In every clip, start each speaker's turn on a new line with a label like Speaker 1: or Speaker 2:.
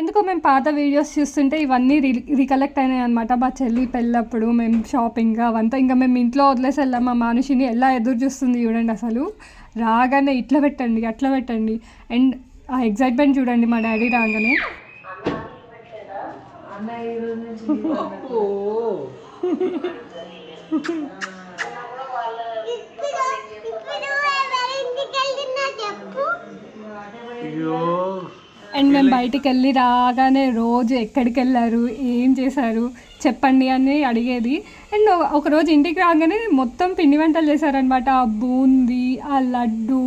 Speaker 1: ఎందుకో మేము పాత వీడియోస్ చూస్తుంటే ఇవన్నీ రి రికలెక్ట్ అయినాయి అనమాట మా చెల్లి పెళ్ళప్పుడు మేము షాపింగ్ అవంతా. ఇంకా మేము ఇంట్లో వదిలేసి వెళ్ళాం. మా మనిషిని ఎలా ఎదురు చూస్తుంది చూడండి అసలు. రాగానే ఇట్లా పెట్టండి అట్లా పెట్టండి. అండ్ ఆ ఎగ్జైట్మెంట్ చూడండి మా డాడీ రాగానే. అండ్ మేము బయటికి వెళ్ళి రాగానే రోజు ఎక్కడికి వెళ్ళారు ఏం చేశారు? చెప్పండి అని అడిగేది. అండ్ ఒకరోజు ఇంటికి రాగానే మొత్తం పిండి వంటలు చేశారనమాట ఆ బూందీ ఆ లడ్డు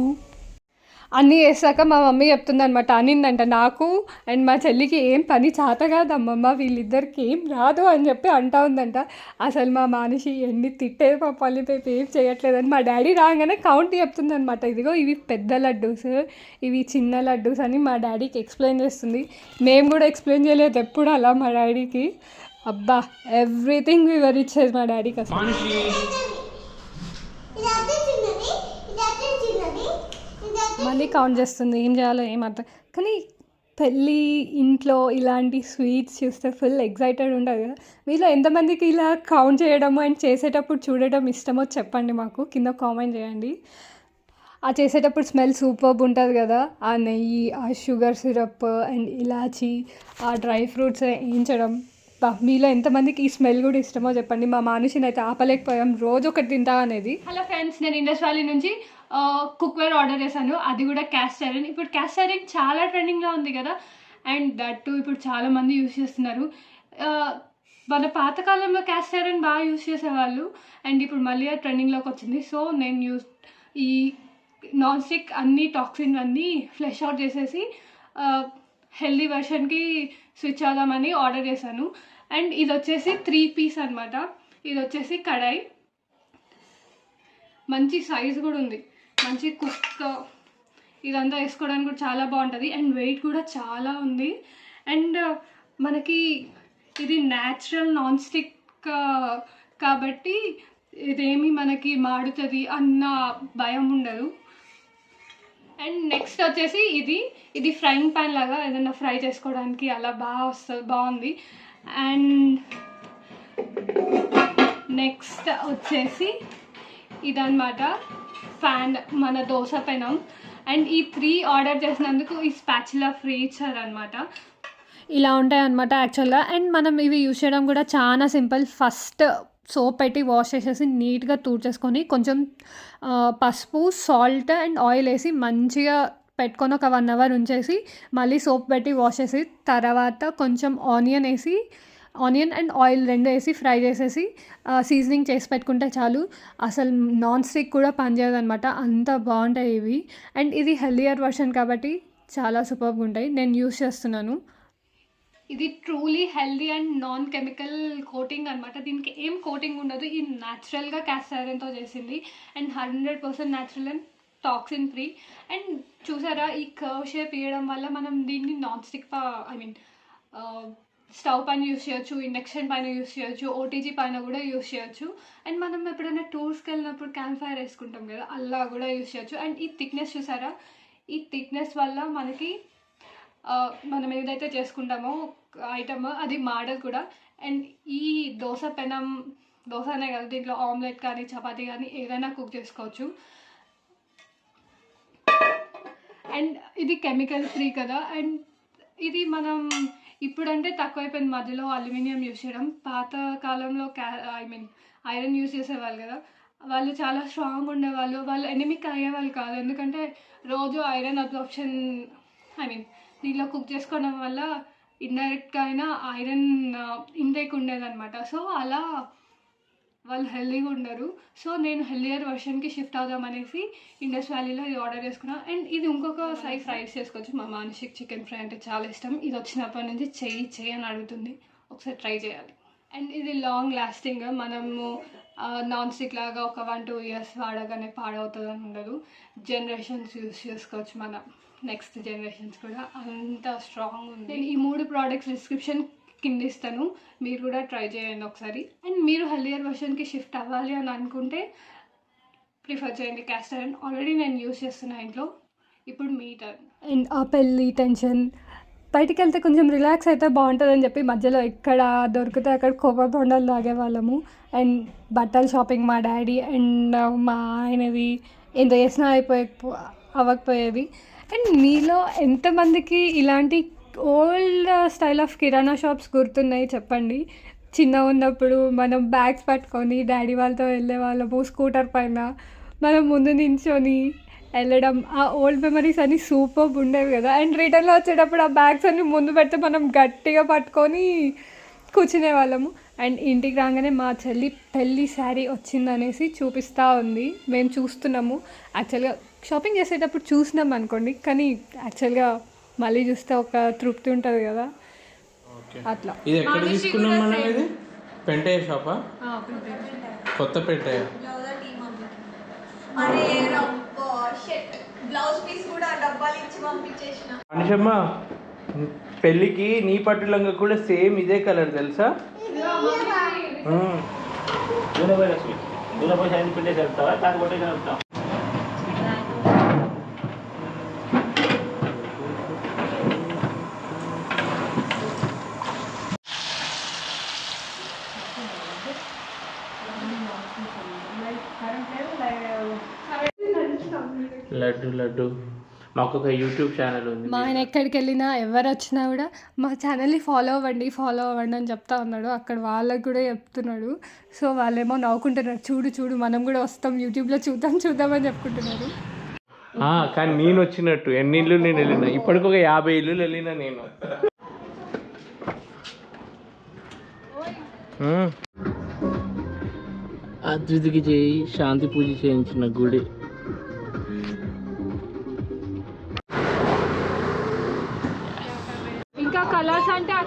Speaker 1: అన్నీ వేసాక మా మమ్మీ చెప్తుంది అనమాట అనిందంట నాకు అండ్ మా చెల్లికి ఏం పని చేత కాదమ్మమ్మ వీళ్ళిద్దరికి ఏం రాదు అని చెప్పి అంటా ఉందంట. అసలు మా మనిషి ఎన్ని తిట్టేది మా పల్లిపేపు ఏం చేయట్లేదని మా డాడీ రాగానే కౌంట్ చెప్తుంది అనమాట ఇదిగో ఇవి పెద్ద లడ్డూస్ ఇవి చిన్న లడ్డూస్ అని మా డాడీకి ఎక్స్ప్లెయిన్ చేస్తుంది. మేము కూడా ఎక్స్ప్లెయిన్ చేయలేదు ఎప్పుడు అలా మా డాడీకి. అబ్బా ఎవ్రీథింగ్ వివరించేది మా డాడీకి అసలు. మళ్ళీ కౌంట్ చేస్తుంది ఏం చేయాలో ఏం అర్థం. కానీ పెళ్ళి ఇంట్లో ఇలాంటి స్వీట్స్ చూస్తే ఫుల్ ఎగ్జైటెడ్ ఉంటుంది కదా. మీలో ఎంతమందికి ఇలా కౌంట్ చేయడము అండ్ చేసేటప్పుడు చూడడం ఇష్టమో చెప్పండి మాకు. కింద కామెంట్ చేయండి. ఆ చేసేటప్పుడు స్మెల్ సూపర్బ్ ఉంటుంది కదా. ఆ నెయ్యి ఆ షుగర్ సిరప్ అండ్ ఇలాచి ఆ డ్రై ఫ్రూట్స్ వేయించడం మీలో ఎంతమందికి ఈ స్మెల్ కూడా ఇష్టమో చెప్పండి. మా మానుషిని అయితే ఆపలేకపోయాం. రోజు ఒకటి తింటా అనేది. హలో ఫ్రెండ్స్ నేను ఇండస్ వ్యాలీ నుంచి కుక్వేర్ ఆర్డర్ చేశాను. అది కూడా క్యాస్ట్ ఐరన్ ఇప్పుడు క్యాస్ట్ ఐరన్ చాలా ట్రెండింగ్లో ఉంది కదా. అండ్ దట్ ఇప్పుడు చాలామంది యూస్ చేస్తున్నారు. వాళ్ళ మన పాతకాలంలో క్యాస్ట్ ఐరన్ బాగా యూస్ చేసేవాళ్ళు. అండ్ ఇప్పుడు మళ్ళీ అది ట్రెండింగ్లోకి వచ్చింది. సో నేను యూస్ ఈ నాన్ స్టిక్ అన్ని టాక్సిన్ అన్నీ ఫ్లెష్ అవుట్ చేసేసి హెల్దీ వెర్షన్కి స్విచ్ అవుదామని ఆర్డర్ చేశాను. అండ్ ఇది వచ్చేసి త్రీ పీస్ అనమాట ఇది వచ్చేసి కడాయి. మంచి సైజ్ కూడా ఉంది. మంచి కుక్ ఇదంతా వేసుకోవడానికి కూడా చాలా బాగుంటుంది. అండ్ వెయిట్ కూడా చాలా ఉంది. అండ్ మనకి ఇది న్యాచురల్ నాన్ స్టిక్ కాబట్టి ఇదేమి మనకి మాడుతుంది అన్న భయం ఉండదు. అండ్ నెక్స్ట్ వచ్చేసి ఇది ఇది ఫ్రైయింగ్ పాన్ లాగా ఏదైనా ఫ్రై చేసుకోవడానికి అలా బాగా వస్తుంది బాగుంది. అండ్ నెక్స్ట్ వచ్చేసి ఇదనమాట ఫ్యాన్ మన దోశ పెనం. అండ్ ఈ త్రీ ఆర్డర్ చేసినందుకు ఈ స్పాచులా ఫ్రీ ఇచ్చారనమాట ఇలా ఉంటాయి అనమాట యాక్చువల్గా. అండ్ మనం ఇవి యూస్ చేయడం కూడా చాలా సింపుల్. ఫస్ట్ సోప్ పెట్టి వాష్ చేసేసి నీట్గా తూడ్చేసుకొని కొంచెం పసుపు సాల్ట్ అండ్ ఆయిల్ వేసి మంచిగా పెట్టుకొని ఒక వన్ అవర్ ఉంచేసి మళ్ళీ సోప్ పెట్టి వాష్ చేసి తర్వాత కొంచెం ఆనియన్ వేసి ఆనియన్ అండ్ ఆయిల్ రెండు వేసి ఫ్రై చేసేసి సీజనింగ్ చేసి పెట్టుకుంటే చాలు. అసలు నాన్ స్టిక్ కూడా పనిచేయదు అనమాట అంత బాగుంటాయి ఇవి. అండ్ ఇది హెల్దియర్ వర్షన్ కాబట్టి చాలా సూపర్గా ఉంటాయి. నేను యూస్ చేస్తున్నాను. ఇది truly healthy and non chemical coating అనమాట దీనికి ఏం కోటింగ్ ఉండదు. ఇది న్యాచురల్గా క్యాస్ట్ చేసింది. And hundred percent natural and toxin free and చూసారా ఈ కర్వ్ షేప్ ఇవ్వడం వల్ల మనం దీన్ని non stick I mean stove పైన యూస్ చేయొచ్చు ఇండక్షన్ పైన యూస్ చేయొచ్చు ఓటీజీ పైన కూడా యూస్ చేయొచ్చు. అండ్ మనం ఎప్పుడైనా టూర్స్కి వెళ్ళినప్పుడు క్యాంప్ ఫైర్ వేసుకుంటాం కదా అలా కూడా యూస్ చేయొచ్చు. అండ్ ఈ థిక్నెస్ చూసారా ఈ థిక్నెస్ వల్ల మనకి మనం ఏదైతే చేసుకుంటామో ఐటమ్ అది మాడదు కూడా. అండ్ ఈ దోశ పెనం దోశ అనే కదా దీంట్లో ఆమ్లెట్ కానీ చపాతీ కానీ ఏదైనా కుక్ చేసుకోవచ్చు. అండ్ ఇది కెమికల్ ఫ్రీ కదా. అండ్ ఇది మనం ఇప్పుడంటే తక్కువైపోయింది మధ్యలో అల్యూమినియం యూస్ చేయడం. పాత కాలంలో క్యా ఐ మీన్ ఐరన్ యూస్ చేసేవాళ్ళు కదా. వాళ్ళు చాలా స్ట్రాంగ్ ఉండేవాళ్ళు. వాళ్ళు ఎనిమిక్ అయ్యేవాళ్ళు కాదు. ఎందుకంటే రోజు ఐరన్ అబ్జార్ప్షన్ ఐ మీన్ దీంట్లో కుక్ చేసుకోవడం వల్ల ఇండైరెక్ట్గా అయినా ఐరన్ ఇంటేక్ ఉండేదన్నమాట. సో అలా వాళ్ళు హెల్దీగా ఉండరు. సో నేను హెల్దియర్ వర్షన్కి షిఫ్ట్ అవుదాం అనేసి ఇండస్ వ్యాలీలో ఇది ఆర్డర్ చేసుకున్నా. అండ్ ఇది ఇంకొక ఫ్రై ఫ్రైస్ చేసుకోవచ్చు. మా మానసిక్ చికెన్ ఫ్రై అంటే చాలా ఇష్టం. ఇది వచ్చినప్పటి నుంచి చెయ్యి చెయ్యి అని అడుగుతుంది. ఒకసారి ట్రై చేయాలి. అండ్ ఇది లాంగ్ లాస్టింగ్. మనము నాన్ స్టిక్ లాగా ఒక వన్ టూ ఇయర్స్ వాడగానే పాడవుతుంది అని ఉండదు. జనరేషన్స్ యూస్ చేసుకోవచ్చు మనం. నెక్స్ట్ జనరేషన్స్ కూడా అంత స్ట్రాంగ్ ఉంది. నేను ఈ మూడు ప్రోడక్ట్స్ డిస్క్రిప్షన్ కింద ఇస్తాను. మీరు కూడా ట్రై చేయండి ఒకసారి. అండ్ మీరు హెల్దియర్ వర్షన్కి షిఫ్ట్ అవ్వాలి అని అనుకుంటే ప్రిఫర్ చేయండి క్యాస్ట్ ఐరన్ ఆల్రెడీ నేను యూస్ చేస్తున్నా ఇంట్లో. ఇప్పుడు మీ టర్న్ అండ్ ఆ పెళ్ళి టెన్షన్ బయటికి వెళ్తే కొంచెం రిలాక్స్ అయితే బాగుంటుందని చెప్పి మధ్యలో ఎక్కడ దొరికితే అక్కడ కొబ్బరి బొండాలు తాగేవాళ్ళము. అండ్ బట్టల షాపింగ్ మా డాడీ అండ్ మా ఆయనవి ఎంత చేసినా అయిపోయే అవ్వకపోయేవి అండ్ మీలో ఎంతమందికి ఇలాంటి old style of kirana shops గుర్తున్నాయి చెప్పండి? చిన్న ఉన్నప్పుడు మనం బ్యాగ్స్ పట్టుకొని డాడీ వాళ్ళతో వెళ్ళే వాళ్ళము స్కూటర్ పైన మనం ముందు నించొని వెళ్ళడం ఆ ఓల్డ్ మెమరీస్ అన్ని సూపర్ ఉండేవి కదా. అండ్ రిటర్న్లో వచ్చేటప్పుడు ఆ బ్యాగ్స్ అన్ని ముందు పెడితే మనం గట్టిగా పట్టుకొని కూర్చునే వాళ్ళము. అండ్ ఇంటికి రాగానే మా చెల్లి పెళ్ళి శారీ వచ్చిందనేసి చూపిస్తూ ఉంది. మేము చూస్తున్నాము. యాక్చువల్గా షాపింగ్ చేసేటప్పుడు చూసినాం అనుకోండి కానీ యాక్చువల్గా మళ్ళీ చూస్తే ఒక తృప్తి ఉంటుంది కదా.
Speaker 2: ఓకే.
Speaker 1: అట్లా.
Speaker 2: ఇది ఎక్కడ తీసుకున్నాం మనం ఇది? పెంటయ్య షాపా? కొత్త పెంటయ్య.
Speaker 3: అరే రబ్బా షెట్. బ్లౌజ్ పీస్ కూడా డబ్బాలు ఇచ్చి పంపించేసిన.
Speaker 2: మనిషమ్మ పెళ్ళికి నీ పట్టు లంగా కూడా సేమ్ ఇదే కలర్ తెలుసా? లడ్డు లడ్డు. మాకు ఒక యూట్యూబ్ ఛానల్ ఉంది
Speaker 1: మా ఆయన ఎక్కడికి వెళ్ళినా ఎవరు వచ్చినా కూడా మా ఛానల్ని ఫాలో అవ్వండి ఫాలో అవ్వండి అని చెప్తా ఉన్నాడు. అక్కడ వాళ్ళకి కూడా చెప్తున్నాడు. సో వాళ్ళేమో నవ్వుకుంటున్నారు. చూడు చూడు మనం కూడా వస్తాం యూట్యూబ్లో చూద్దాం చూద్దాం అని చెప్పుకుంటున్నారు.
Speaker 2: ఆ, కానీ నేను వచ్చినట్టు ఎన్ని ఇల్లు నేను వెళ్ళిన. ఇప్పటికి ఒక యాభై ఇల్లు వెళ్ళిన నేను. అతిథికి చేయి శాంతి పూజ చేయించిన గుడి.